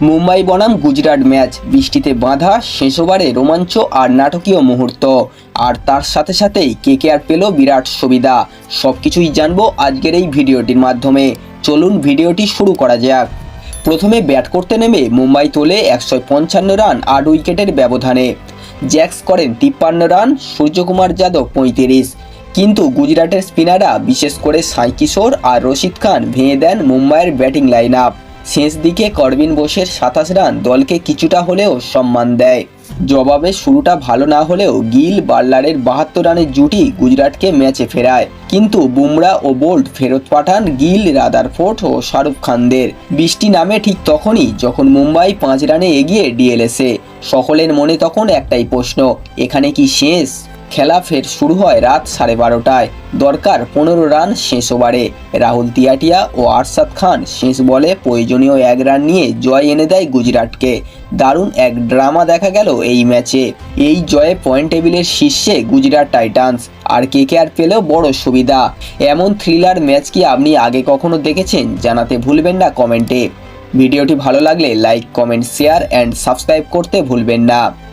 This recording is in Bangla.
মুম্বাই বনাম গুজরাট ম্যাচ। বৃষ্টিতে বাঁধা শেষ ওভারে রোমাঞ্চ আর নাটকীয় মুহূর্ত। আর তার সাথে সাথেই কে কে আর পেল বিরাট সুবিধা। সব কিছুই জানব আজকের এই ভিডিওটির মাধ্যমে। চলুন ভিডিওটি শুরু করা যাক। প্রথমে ব্যাট করতে নেমে মুম্বাই তোলে একশো পঞ্চান্ন রান আট উইকেটের ব্যবধানে। জ্যাক্স করেন তিপ্পান্ন রান, সূর্যকুমার যাদব পঁয়ত্রিশ। কিন্তু গুজরাটের স্পিনাররা, বিশেষ করে সাই কিশোর আর রশিদ খান, ভেঙে দেন মুম্বাইয়ের ব্যাটিং লাইন আপ শেষ দিকে করবিন বোসের সাতাশ রান দলকে কিছুটা হলেও সম্মান দেয়। জবাবে শুরুটা ভালো না হলেও গিল বার্লারের বাহাত্তর রানের জুটি গুজরাটকে ম্যাচে ফেরায়। কিন্তু বুমরা ও বোল্ট ফেরত পাঠান গিল, রাদারফোর্ড ও শাহরুখ খানদের। বৃষ্টি নামে ঠিক তখনই যখন মুম্বাই পাঁচ রানে এগিয়ে ডিএলএসে সকলের মনে তখন একটাই প্রশ্ন, এখানে কি শেষ? খেলা ফের শুরু হয় রাত সাড়ে বারোটায়। দরকার পনেরো রান শেষ ওভারে। রাহুল তিয়াটিয়া ও আরশাদ খান শেষ বলে প্রয়োজনীয় এক রান নিয়ে জয় এনে দেয় গুজরাটকে। দারুণ এক ড্রামা দেখা গেল এই ম্যাচে। এই জয়ে পয়েন্ট টেবিলের শীর্ষে গুজরাট টাইটান্স। আর কে কে আর পেলেও বড় সুবিধা। এমন থ্রিলার ম্যাচ কি আপনি আগে কখনো দেখেছেন? জানাতে ভুলবেন না কমেন্টে। ভিডিওটি ভালো লাগলে like, comment, share, and subscribe করতে ভুলবেন না।